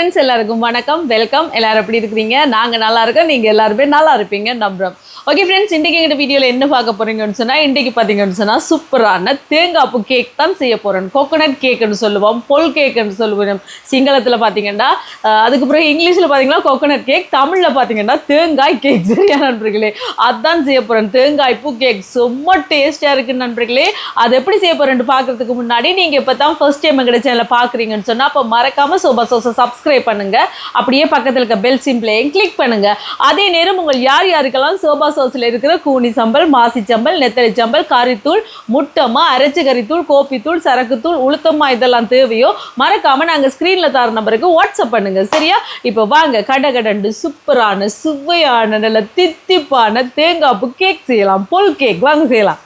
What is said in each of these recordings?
Friends எல்லாருக்கும் வணக்கம் welcome எல்லாரும் எப்படி இருக்கிறீங்க? நாங்கள் நல்லா இருக்கோம். நீங்கள் எல்லாருமே நல்லா இருப்பீங்க நம்புகிறோம் ஓகே ஃப்ரெண்ட்ஸ் இன்றைக்கி எங்கள் வீடியோவில் என்ன பார்க்க போகிறீங்கன்னு சொன்னால் இன்றைக்கி பார்த்தீங்கன்னு சொன்னால் சூப்பரான தேங்காய்ப்பு கேக் தான் செய்ய போகிறேன் கோகோனட் கேக்குன்னு சொல்லுவோம் பொல் கேக்குன்னு சொல்லுவோம். சிங்களத்தில் பார்த்தீங்கன்னா அதுக்கப்புறம் அதுக்கு பிறகு இங்கிலீஷில் பார்த்தீங்கன்னா கோகோனட் கேக் தமிழில் பார்த்தீங்கன்னா தேங்காய் கேக் சரியா நண்பர்களே? அதான் செய்ய போகிறேன் தேங்காய் பூ கேக் ரொம்ப டேஸ்டியாக இருக்குன்னு நண்பர்களே. அது எப்படி செய்ய போகிறேன்னு பார்க்கறதுக்கு முன்னாடி நீங்கள் இப்போ தான் ஃபர்ஸ்ட் டைம் எங்கள் சேனலில் பார்க்குறீங்கன்னு சொன்னால் அப்போ மறக்காமல் சோபா சோசை சப்ஸ்கிரைப் பண்ணுங்கள் அப்படியே பக்கத்தில் இருக்க பெல் சிம்பிளையும் கிளிக் பண்ணுங்கள் அதே நேரம் உங்கள் யார் யாருக்கெல்லாம் சோபா சோஸில் இருக்கிற கூனி சம்பல் மாசி சம்பல் நெத்தலி சம்பல் கறித்தூள் முட்டமா அரைச்சி கறித்தூள் கோப்பித்தூள் சரக்குத்தூள் உளுத்தமா இதெல்லாம் தேவையோ மறக்காமல் நாங்கள் ஸ்க்ரீனில் தர நம்பருக்கு வாட்ஸ்அப் பண்ணுங்கள் சரியா? இப்போ வாங்க கடகடண்டு சூப்பரான சுவையான நல்ல தித்திப்பான தேங்காய்ப்பு கேக் செய்யலாம். பொல் கேக் வாங்க செய்யலாம்.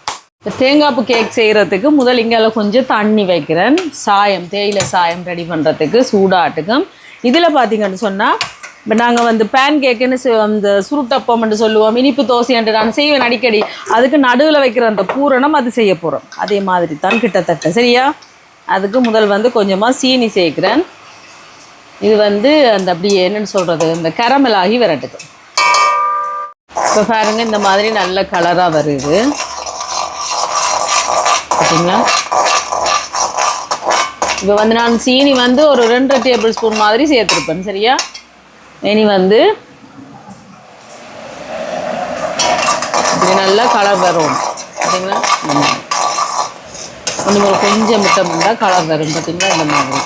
தேங்காய்ப்பு கேக் செய்கிறதுக்கு முதல் இங்கே கொஞ்சம் தண்ணி வைக்கிறேன். சாயம் தேயிலை சாயம் ரெடி பண்ணுறதுக்கு சூடாட்டுக்கும் இதில் பார்த்தீங்கன்னு சொன்னால் இப்போ நாங்கள் வந்து பேன் கேக்குன்னு அந்த அந்த சுருட்டப்பம்னு சொல்லுவோம் இனிப்பு தோசைன்ட்டு நான் செய்வேன் அடிக்கடி. அதுக்கு நடுவில் வைக்கிற அந்த பூரணம் அது செய்ய போகிறோம் அதே மாதிரி தான் கிட்டத்தட்ட. சரியா? அதுக்கு முதல் வந்து கொஞ்சமாக சீனி சேர்க்குறேன். இது வந்து அந்த அப்படியே என்னன்னு சொல்கிறது இந்த கரமல் ஆகி வரட்டுக்கு. இப்போ பாருங்க இந்த மாதிரி நல்ல கலராக வருது. ஓகேங்களா இப்போ வந்து நான் சீனி வந்து ஒரு ரெண்டு டேபிள் ஸ்பூன் மாதிரி சேர்த்துருப்பேன். சரியா? இனி வந்து இது நல்லா கலர் வரும். பார்த்தீங்களா இந்த இன்னும் ஒரு கொஞ்சம் மிட்டம் இருந்தால் கலர் வரும். பார்த்தீங்களா இந்த மாதிரி.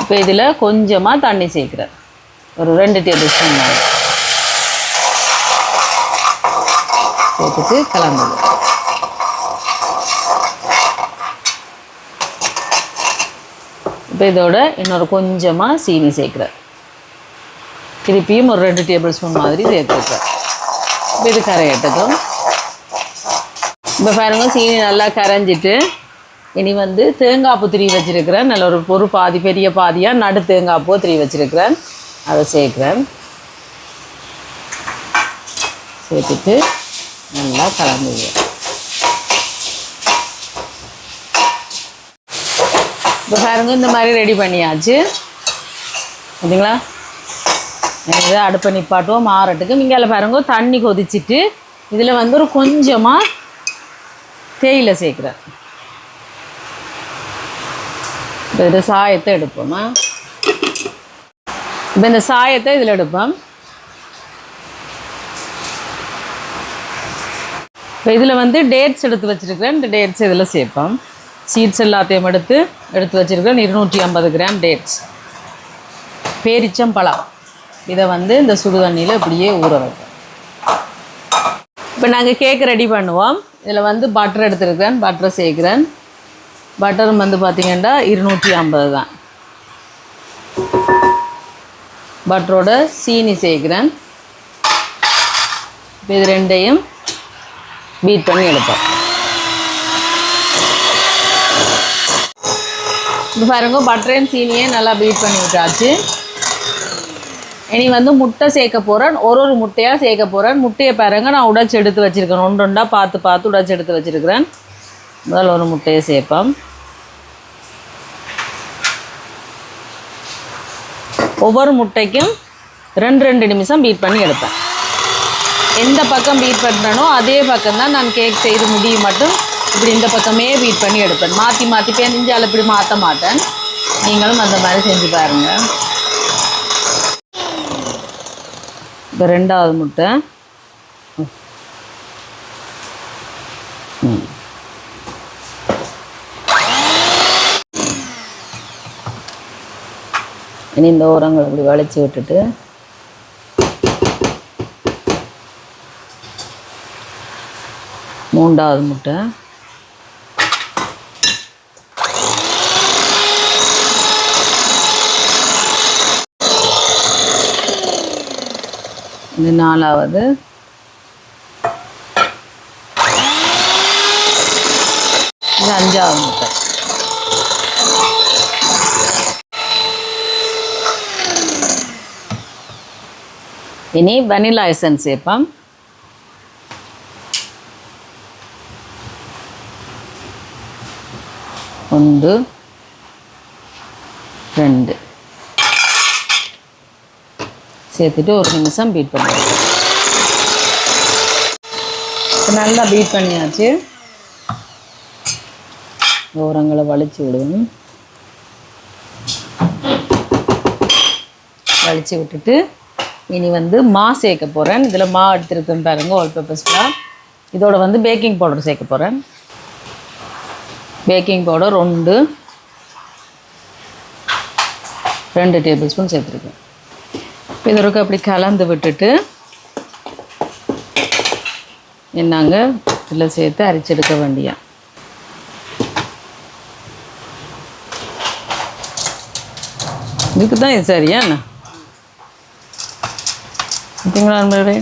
இப்போ இதில் கொஞ்சமாக தண்ணி சேர்க்குறேன் ஒரு ரெண்டு டேபிள் ஸ்பூன் சேர்த்துட்டு கலந்துது இப்போ இதோட இன்னொரு கொஞ்சமாக சீனி சேர்க்குறேன் திருப்பியும் ஒரு ரெண்டு டேபிள் ஸ்பூன் மாதிரி சேர்த்துருக்கேன் இப்போ இது கரையட்டதும் இப்போ பாருங்க சீனி நல்லா கரைஞ்சிட்டு இனி வந்து தேங்காய் பூ திரி வச்சுருக்கிறேன். நல்ல ஒரு ஒரு பாதி பெரிய பாதியாக நடு தேங்காய் பூ திரி வச்சுருக்கிறேன். அதை சேர்க்குறேன். சேர்த்துட்டு நல்லா கலந்துடுவேன் இப்போ பாருங்க இந்த மாதிரி ரெடி பண்ணியாச்சு. பார்த்தீங்களா இதை அடுப்பை நிப்பாட்டுவோம் மாறட்டுக்கு நீங்கள் பாருங்க தண்ணி கொதிச்சிட்டு இதில் வந்து ஒரு கொஞ்சமாக தேயிலை சேர்க்குறேன் இப்போ இது சாயத்தை எடுப்போமா? இப்போ இந்த சாயத்தை இதில் எடுப்போம். இப்போ இதில் வந்து டேட்ஸ் எடுத்து வச்சுருக்கிறேன். இந்த டேட்ஸ் இதில் சேர்ப்போம். சீட்ஸ் எல்லாத்தையும் எடுத்து எடுத்து வச்சுருக்கேன் இருநூற்றி ஐம்பது கிராம் டேட்ஸ் பேரிச்சம்பழம். இதை வந்து இந்த சுடு தண்ணியில் இப்படியே ஊற வைப்போம். இப்போ நாங்கள் கேக் ரெடி பண்ணுவோம். இதில் வந்து பட்டர் எடுத்துருக்கிறேன். பட்டரை சேர்க்குறேன். பட்டரும் வந்து பார்த்திங்கன்னா இருநூற்றி ஐம்பது தான். பட்டரோட சீனி சேர்க்குறேன். இப்போ இது ரெண்டையும் பீட் பண்ணி எடுப்போம். இப்போ பாருங்க பட்டரையும் சீனியும் நல்லா பீட் பண்ணி விட்டாச்சு. இனி வந்து முட்டை சேர்க்க போகிறேன் ஒரு ஒரு முட்டையாக சேர்க்க போகிறேன் முட்டையை பாருங்க நான் உடைச்சி எடுத்து வச்சுருக்கேன். ஒன்று ஒன்றா பார்த்து பார்த்து உடைச்சி எடுத்து வச்சுருக்கிறேன். முதல்ல ஒரு முட்டையை சேர்ப்போம். ஒவ்வொரு முட்டைக்கும் ரெண்டு ரெண்டு நிமிஷம் பீட் பண்ணி எடுப்பேன். எந்த பக்கம் பீட் பண்ணுறனோ அதே பக்கம் தான் நான் கேக் செய்து முடியும் மட்டும் இப்படி இந்த பக்கமே பீட் பண்ணி எடுப்பேன். மாற்றி மாற்றி பெஞ்சால் இப்படி மாற்ற மாட்டேன். நீங்களும் அந்த மாதிரி செஞ்சு பாருங்கள் இப்போ ரெண்டாவது முட்டை. இனி இந்த ஓரங்களை இப்படி வளைச்சி விட்டுட்டு. மூன்றாவது முட்டை. இது நாலாவது. இது அஞ்சாவது முட்டை. இனி வெனிலா எசன்ஸ் சேர்ப்போம் ஒன்று ரெண்டு. சேர்த்துட்டு ஒரு நிமிஷம் பீட் பண்ணிடுவோம் நல்லா பீட் பண்ணியாச்சு. ஓரங்களை வலிச்சு விடுவோம். வலிச்சு விட்டுட்டு இனி வந்து மா சேர்க்க போகிறேன் இதில் மா எடுத்துருக்கேன் பாருங்க ஆல் பர்பஸ்லாம் இதோட வந்து பேக்கிங் பவுடர் சேர்க்க போகிறேன் பேக்கிங் பவுடர் ரெண்டு ரெண்டு டேபிள் ஸ்பூன் சேர்த்துருக்கேன். இப்போ இதற்கு அப்படி கலந்து விட்டுட்டு என்னங்க? இதில் சேர்த்து அரைச்செடுக்க வேண்டியா? இதுக்கு தான் இது சரியா என்ன? பார்த்தீங்களா நண்பர்களே?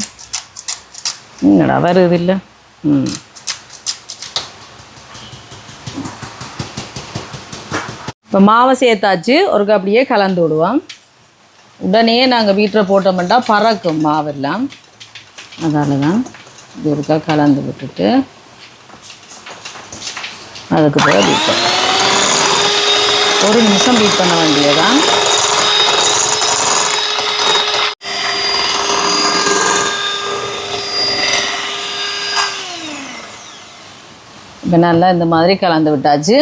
என்னடா வருது இல்லை? ம். இப்போ மாவை சேர்த்தாச்சு. ஒரு அப்படியே கலந்து விடுவோம். உடனே நாங்கள் வீட்டில் போட்டோம்னா பறக்கும் மாவெல்லாம். அதால தான் இது ஒருக்கா கலந்து விட்டுட்டு அதுக்கு பிறகு பீட் ஒரு நிமிஷம் பீட் பண்ண வேண்டியதான் இப்போ நல்லா இந்த மாதிரி கலந்து விட்டாச்சு.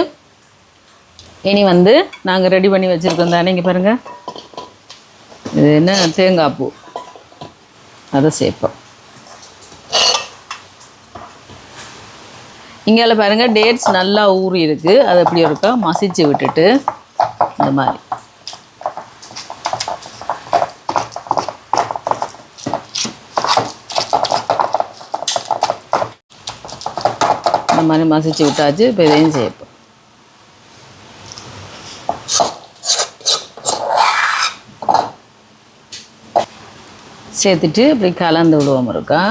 இனி வந்து நாங்கள் ரெடி பண்ணி வச்சுருக்கோம் தானே இங்கே பாருங்கள் இது என்ன தேங்காய் பூ. அதை சேர்ப்போம். இங்கே பாருங்கள் டேட்ஸ் நல்லா ஊறி இருக்குது அதை எப்படி இருக்கா மசிச்சு விட்டுட்டு இந்த மாதிரி. இந்த மாதிரி மசிச்சு விட்டாச்சு இப்போ இதையும் சேர்ப்போம். சேர்த்துட்டு இப்படி கலந்து விடுவோம் இருக்கா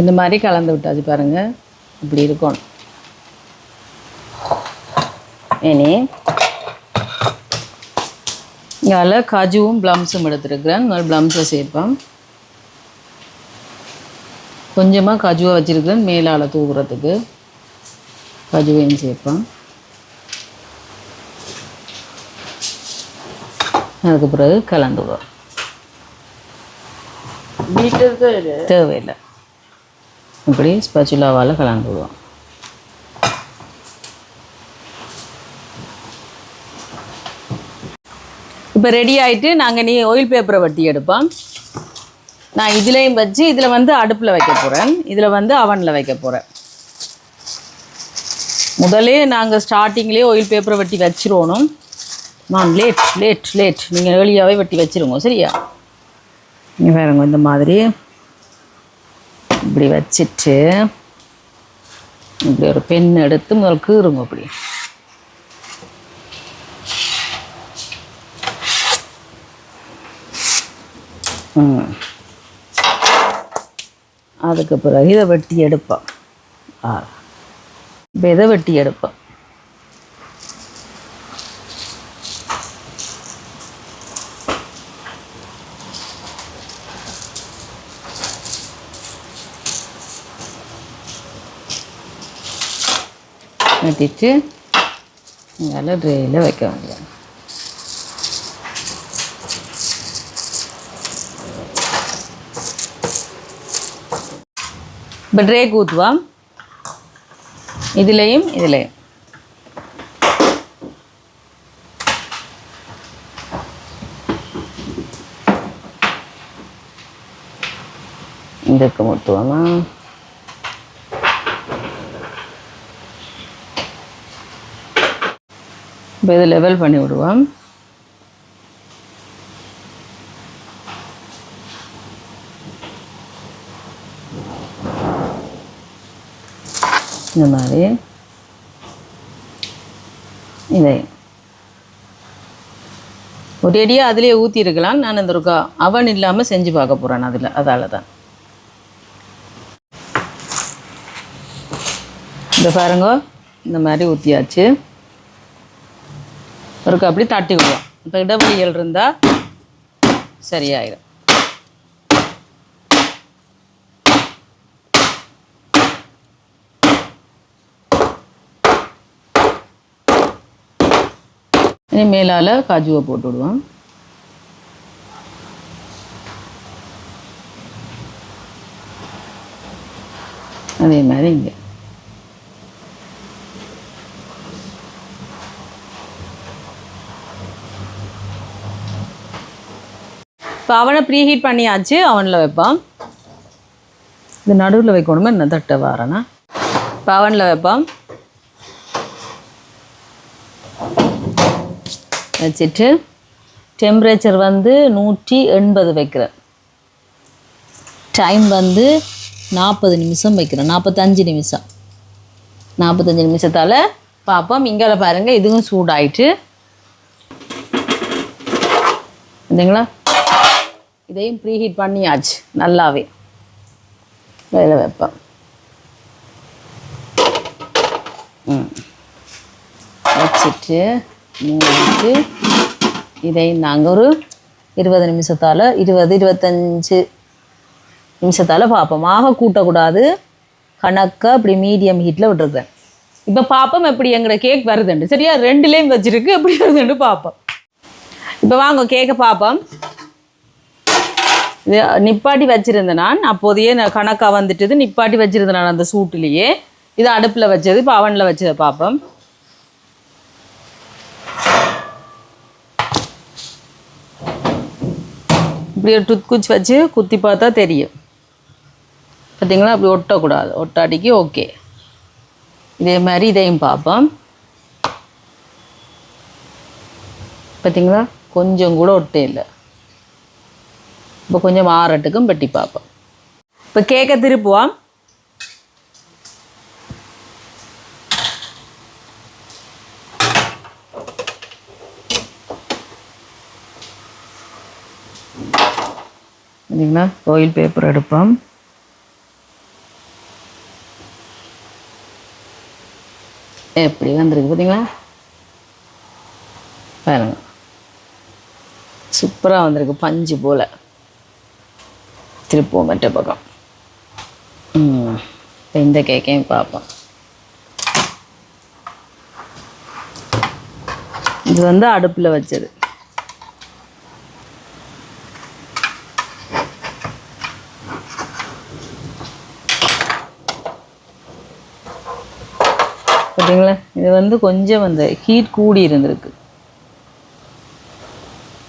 இந்த மாதிரி கலந்து விட்டாச்சு பாருங்க. இப்படி இருக்கணும். இனி இங்கே காஜுவும் ப்ளம்ஸும் எடுத்துருக்கிறேன். இந்த மாதிரி ப்ளம்ஸை சேர்ப்பேன் கொஞ்சமாக கஜுவை வச்சுருக்கேன் மேலால் தூக்குறதுக்கு கஜுவையும் சேர்ப்பேன். அதுக்கு பிறகு கலந்து விடுவோம் தேவையில்லை. இப்படி ஸ்பச்சுலாவால் கலந்து விடுவோம் இப்போ ரெடி ஆயிட்டு நாங்கள் நீ ஆயில் பேப்பரை வட்டி எடுப்போம். நான் இதுலேயும் வச்சு இதில் வந்து அடுப்பில் வைக்க போகிறேன் இதில் வந்து அவனில் வைக்க போகிறேன் முதலே நாங்கள் ஸ்டார்டிங்லேயே ஆயில் பேப்பரை வெட்டி வச்சிருவோணும். நான் லேட் லேட் லேட் நீங்கள் ஏர்லியாகவே வெட்டி வச்சுருங்க சரியா? நீங்கள் பாருங்க இந்த மாதிரி. இப்படி வச்சுட்டு இப்படி ஒரு பென் எடுத்து முதல் கீறுங்க அப்படி ம். அதுக்கு பிறகு இதை வெட்டி எடுப்போம். ஆ. இப்போ இதை வெட்டி எடுப்போம். வெட்டிட்டு நல்லா ட்ரேயில் வைக்க வேண்டியது. இப்போ ட்ரேக் ஊற்றுவான் இதுலேயும் இதுலேயும். இதுக்கு ஊற்றுவோமா இப்போ இதை லெவல் பண்ணி விடுவோம். இந்த மாதிரி. இதை. ஒரேடியாக அதிலே ஊற்றிருக்கலாம் நான் இந்த இருக்கா அவன் இல்லாமல் செஞ்சு பார்க்க போகிறேன் அதில் அதால் தான். இந்த பாருங்க இந்த மாதிரி ஊற்றியாச்சு ஒருக்கா அப்படி தட்டி விடுவோம் இப்போ இடைவெளிகள் இருந்தால் சரியாயிடும் இனி மேலால் காஜுவை போட்டு விடுவோம். அதே மாதிரி இங்கே. இப்போ அவனை ப்ரீ ஹீட் பண்ணியாச்சு அவனில் வைப்பான் இது நடுவில் வைக்கணுமா என்ன தட்டை வாரனா? இப்போ அவனில் வைப்பான் வச்சுட்டு டெம்பரேச்சர் வந்து நூற்றி எண்பது வைக்கிறேன். டைம் வந்து நாற்பது நிமிஷம் வைக்கிறேன். நாற்பத்தஞ்சு நிமிஷம். நாற்பத்தஞ்சு நிமிஷத்தால் பார்ப்போம் இங்கே பாருங்கள் இதுவும் சூடாயிட்டு. இல்லைங்களா இதையும் ப்ரீஹீட் பண்ணியாச்சு நல்லாவே. வேலை வைப்பேன் ம். வச்சுட்டு மூடிட்டு இதை நாங்கள் ஒரு இருபது நிமிஷத்தால் இருபது இருபத்தஞ்சு நிமிஷத்தால் பார்ப்போம். ஆக கூட்டக்கூடாது. கணக்காக அப்படி மீடியம் ஹீட்டில் விட்டுருக்கேன் இப்போ பார்ப்போம் எப்படி எங்களோட கேக் வருதுண்டு சரியா? ரெண்டுலேயும் வச்சுருக்கு. எப்படி வருதுண்டு பார்ப்போம். இப்போ வாங்க கேக்கை பார்ப்போம். இது நிப்பாட்டி வச்சுருந்தேன் நான். அப்போதையே நான் கணக்காக வந்துட்டுது. நிப்பாட்டி வச்சுருந்தேன் நான் அந்த சூட்டுலேயே. இது அடுப்பில் வச்சது இப்போ அவனில் வச்சதை பார்ப்போம். இப்படி ஒரு டுத் குச்சி வச்சு குத்தி பார்த்தா தெரியும். பார்த்தீங்களா? அப்படி ஒட்டக்கூடாது. ஒட்டாடிக்கு ஓகே. இதே மாதிரி இதையும் பார்ப்போம். பார்த்தீங்களா? கொஞ்சம் கூட ஒட்டே இல்லை. இப்போ கொஞ்சம் ஆறட்டுக்கும் வெட்டி பார்ப்போம். இப்போ கேட்க திருப்புவான் பார்த்தீங்களா ஆயில் பேப்பர் எடுப்போம். எப்படி வந்திருக்கு பார்த்தீங்களா பாருங்க. சூப்பராக வந்திருக்கு பஞ்சு போல். திருப்போம் மற்ற பக்கம். இப்போ இந்த கேக்கையும் பார்ப்போம். இது வந்து அடுப்பில் வச்சது. பார்த்தீங்களா இது வந்து கொஞ்சம் அந்த ஹீட் கூடி இருந்திருக்கு.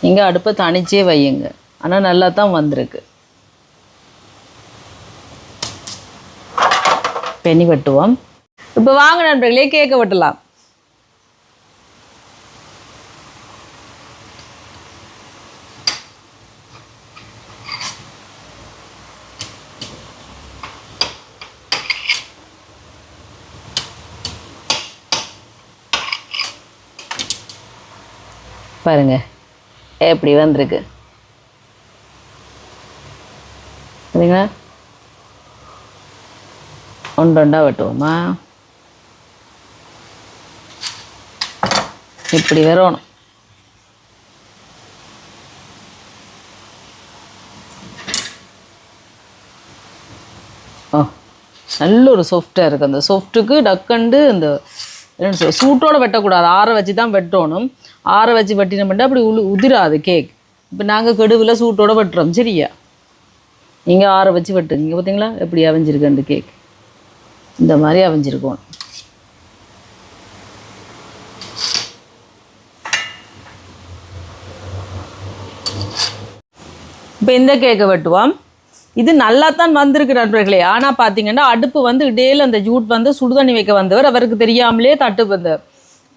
நீங்கள் அடுப்பை தனிச்சே வையுங்க. ஆனால் நல்லா தான் வந்திருக்கு. பெனி வெட்டுவோம். இப்போ வாங்க நண்பர்களே கேக்க வெட்டலாம். பாருங்க. எப்படி வந்திருக்கு. சரிங்களா? ஒன்று வெட்டுவோமா? இப்படி வரணும். நல்ல ஒரு சாஃப்டாக இருக்குது அந்த சாஃப்ட்டுக்கு டக்கண்டு அந்த என்னென்னு சொல்ல சூட்டோட வெட்டக்கூடாது. ஆற வச்சு தான் வெட்டணும். ஆற வச்சு வெட்டினோம்னா அப்படி உளு உதிராது கேக் இப்போ நாங்கள் கெடுவில் சூட்டோட வெட்டுறோம் சரியா? நீங்கள் ஆற வச்சு வெட்டுங்க. இங்கே பார்த்தீங்களா எப்படி அவிஞ்சிருக்கு அந்த கேக் இந்த மாதிரி அவிஞ்சிருக்கும். இப்போ இந்த கேக்கை வெட்டுவோம். இது நல்லா தான் வந்திருக்கு நண்பர்களே. ஆனால் பார்த்தீங்கன்னா அடுப்பு வந்து இடையில அந்த ஜூட் வந்து சுடுதண்ணி வைக்க வந்தவர். அவருக்கு தெரியாமலே தட்டு வந்த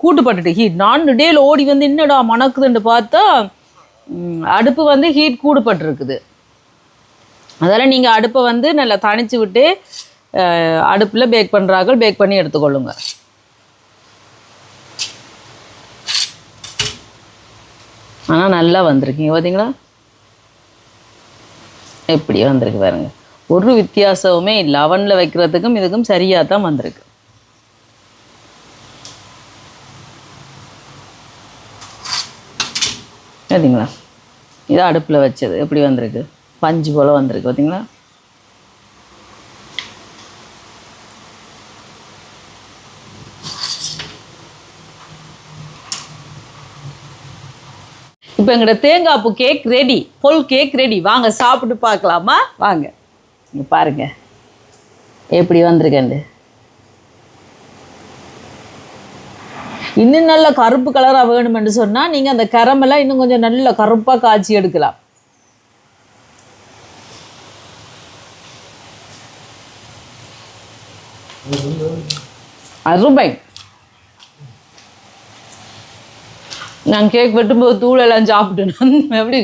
கூட்டுப்பட்டுட்டு ஹீட் நான் இடையில ஓடி வந்து என்னடா மணக்குதுன்னு பார்த்தா அடுப்பு வந்து ஹீட் கூடுபட்டுருக்குது அதெல்லாம் நீங்கள் அடுப்பை வந்து நல்லா தணிச்சு விட்டு அடுப்பில் பேக் பண்ணுறாங்க பேக் பண்ணி எடுத்துக்கொள்ளுங்க. ஆனால் நல்லா வந்திருக்கீங்க. பார்த்தீங்களா இப்படியே வந்திருக்கு பாருங்க. ஒரு வித்தியாசமுமே இல்லை. அவனில் வைக்கிறதுக்கும் இதுக்கும் சரியாக தான் வந்திருக்கு. சரிங்களா இது அடுப்பில் வச்சது. எப்படி வந்திருக்கு? பஞ்சு போல் வந்திருக்கு. பார்த்தீங்களா இப்போ எங்களோட தேங்காய் பூ கேக் ரெடி பொல் கேக் ரெடி வாங்க சாப்பிட்டு பார்க்கலாமா? வாங்க. நீங்கள் பாருங்க. எப்படி வந்திருக்கேன் இன்னும் நல்ல கருப்பு கலராக வேணுமென்று சொன்னால் நீங்கள் அந்த கரமெல்லாம் இன்னும் கொஞ்சம் நல்ல கருப்பாக காய்ச்சி எடுக்கலாம். அருமை. நான் கேக் வெட்டும்போது தூள் எல்லாம் சாப்பிட்டேன் எப்படி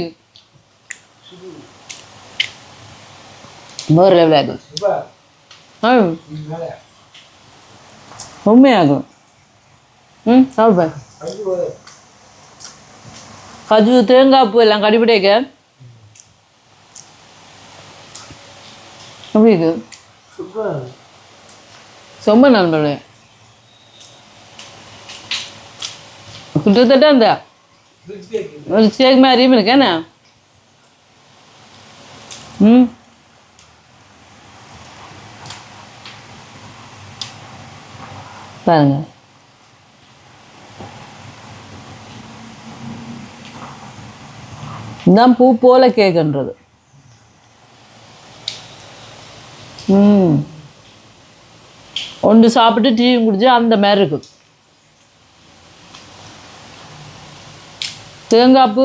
வேறு லெவலாக இருக்கு உண்மையாகும். ம் சாப்பிடுப்பேன் கஜு தேங்காய் பூ எல்லாம் கடிபிடிக்க. எப்படி இருக்கு. ரொம்ப நண்பர்களே. கிட்டத்தட்ட அந்த ஒரு கேக் மாதிரியும் இருக்கேண்ணே ம் பாருங்க இதுதான் பூ போல கேக்குன்றது ம் ஒன்று சாப்பிட்டு டீயும் குடிச்சு அந்த மாதிரி இருக்கும் தேங்காய்ப்பு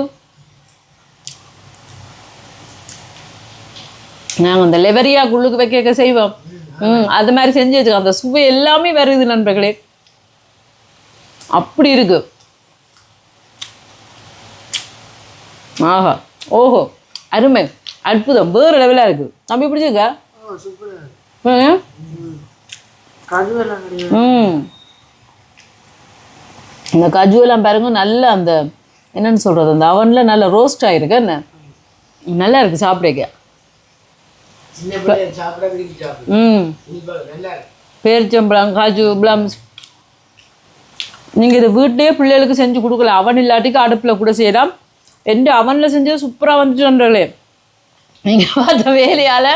நாங்கள் அந்த லெவரியா குள்ளுக்கு வைக்க செய்வோம். ம் அது மாதிரி செஞ்சு வச்சுக்கோம் அந்த சுவை எல்லாமே வருது நண்பர்களே. அப்படி இருக்கு. ஆஹா ஓஹோ அருமை. அற்புதம். வேறு லெவலாக இருக்குது தம்பி பிடிச்சிருக்கா? ம். இந்த கஜுவெல்லாம் பாருங்க நல்ல அந்த என்னன்னு சொல்கிறது அந்த அவனில் நல்ல ரோஸ்ட் ஆகிருக்கு என்ன? நல்லா இருக்குது சாப்பிடக்க ம். பேரிச்சம்பழம் காஜு பிளம்ஸ் நீங்கள் இதை வீட்லேயே பிள்ளைகளுக்கு செஞ்சு கொடுக்கல. அவன் இல்லாட்டிக்கு அடுப்பில் கூட செய்யலாம் எந்த அவனில் செஞ்சது சூப்பராக வந்துட்டுன்றே நீங்கள் பார்த்த வேலையால்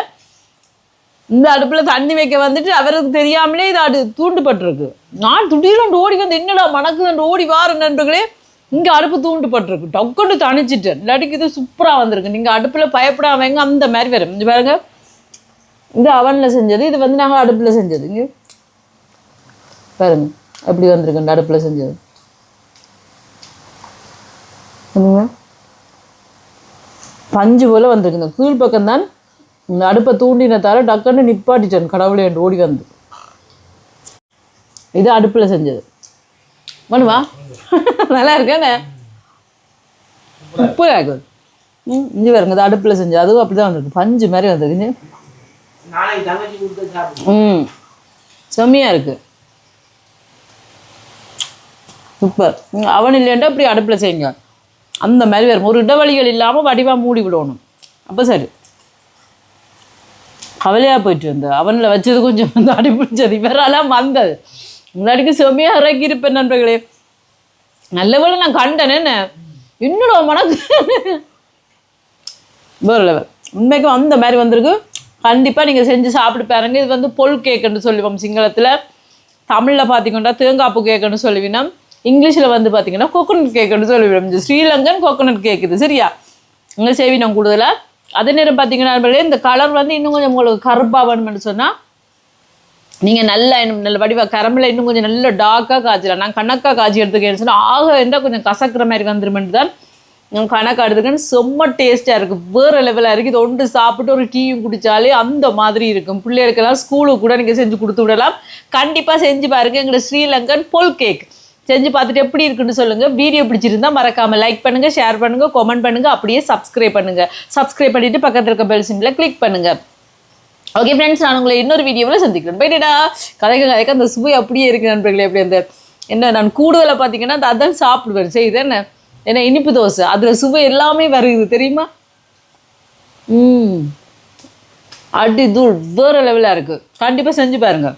இந்த அடுப்பில் தண்ணி வைக்க வந்துட்டு அவருக்கு தெரியாமலே இது அடு தூண்டுபட்டிருக்கு. நான் திடீர்னு ஓடி வந்து என்னடா மணக்குதுன்னு ஓடி வாரு நண்பர்களே. இங்கே அடுப்பு தூண்டுபட்டிருக்கு. டக்குன்னு தணிச்சிட்டு இல்லாட்டிக்கு இது சூப்பராக வந்திருக்கு. நீங்கள் அடுப்பில் பயப்படாமங்க அந்த மாதிரி வரும். இது பாருங்க. இது அவனில் செஞ்சது இது வந்து நாங்கள் அடுப்பில் செஞ்சது. இங்கே பாருங்க. அப்படி வந்திருக்கு இந்த அடுப்பில் செஞ்சது. பஞ்சு போல் வந்திருக்கு. இந்த கீழ் பக்கம் தான் இந்த அடுப்பை தூண்டினத்தால டக்குன்னு நிப்பாட்டிட்டேன். கடவுளே என்று ஓடி வந்து. இது அடுப்பில் செஞ்சது. பண்ணுவா நல்லா இருக்கேண்ணே உப்பு ஆகுது ம் இங்கே பாருங்க இது அடுப்பில் செஞ்சது அதுவும் அப்படி தான் வந்திருக்கு. பஞ்சு மாதிரி வந்திருக்கு. ம் செம்மையாக இருக்குது சூப்பர். அவன் இல்லைன்டா இப்படி அடுப்பில் செய்யுங்க. அந்த மாதிரி வரும் ஒரு இடைவெளிகள் இல்லாமல் வடிவாக மூடி விடணும். அப்போ சரி. கவலையாக போயிட்டு இருந்த. அவனில் வச்சது கொஞ்சம் வந்து அடி பிடிச்சது இவரெல்லாம் வந்தது. முன்னாடிக்கு செம்மையாக இறக்கியிருப்பேன் நண்பர்களே. நல்ல வேளை நான் கண்டேன் என்ன? இன்னொரு மனக்கு வேறு லெவல். உண்மைக்கும் அந்த மாதிரி வந்திருக்கு. கண்டிப்பாக நீங்கள் செஞ்சு சாப்பிட்டு பாருங்க. இது வந்து பொல் கேக்குன்னு சொல்லுவோம் சிங்களத்தில். தமிழில் பார்த்தீங்கன்னா தேங்காய்ப்பு கேக்குன்னு சொல்லுவீனா இங்கிலீஷில் வந்து பார்த்தீங்கன்னா கோகோனட் கேக்குன்னு சொல்லுவோம் ஸ்ரீலங்கன் கோகோனட் கேக் இது. சரியா? இங்கே செய்வினோம் கூடுதலாக அதே நேரம் பார்த்தீங்கன்னா இந்த கலர் வந்து இன்னும் கொஞ்சம் உங்களுக்கு கருப்பாக வேணும்னு சொன்னால் நீங்கள் நல்லா இன்னும் நல்ல வடிவாக கரம்பில் இன்னும் கொஞ்சம் நல்ல டார்க்காக காய்ச்சலாம். நான் கணக்காக காய்ச்சி எடுத்துக்கேன்னு சொன்னால் ஆக இருந்தால் கொஞ்சம் கசக்கிற மாதிரி வந்துருமென்று தான் கணக்காக எடுத்துக்கேன்னு செம்ம டேஸ்ட்டாக இருக்குது வேறு லெவலாக இருக்குது இது ஒன்று சாப்பிட்டு ஒரு டீயும் குடித்தாலே அந்த மாதிரி இருக்கும். பிள்ளைகளுக்கெல்லாம் ஸ்கூலுக்கு கூட நீங்கள் செஞ்சு கொடுத்து விடலாம். கண்டிப்பாக செஞ்சு பாருங்க எங்களோட ஸ்ரீலங்கன் பொல் கேக் செஞ்சு பார்த்துட்டு எப்படி இருக்குன்னு சொல்லுங்கள் வீடியோ பிடிச்சிருந்தா மறக்காமல் லைக் பண்ணுங்கள் ஷேர் பண்ணுங்கள் கமெண்ட் பண்ணுங்கள் அப்படியே சப்ஸ்கிரைப் பண்ணுங்கள் சப்ஸ்கிரைப் பண்ணிவிட்டு பக்கத்தில் இருக்க பெல் சிம்பில் கிளிக் பண்ணுங்கள் ஓகே ஃப்ரெண்ட்ஸ் நான் உங்களை இன்னொரு வீடியோவில் சந்திக்கிறேன். போயிட்டா கதைக்க கதைக்க அந்த சுவை அப்படியே இருக்கு நண்பர்களே அப்படி அந்த என்ன நான் கூடுதலாக பார்த்தீங்கன்னா அந்த அதான் சாப்பிடுவேன். சரி என்ன? என்ன இனிப்பு தோசை. அதில் சுவை எல்லாமே வருது தெரியுமா? ம். அடி தூள் வேறு லெவலாக இருக்குது கண்டிப்பாக செஞ்சு பாருங்கள்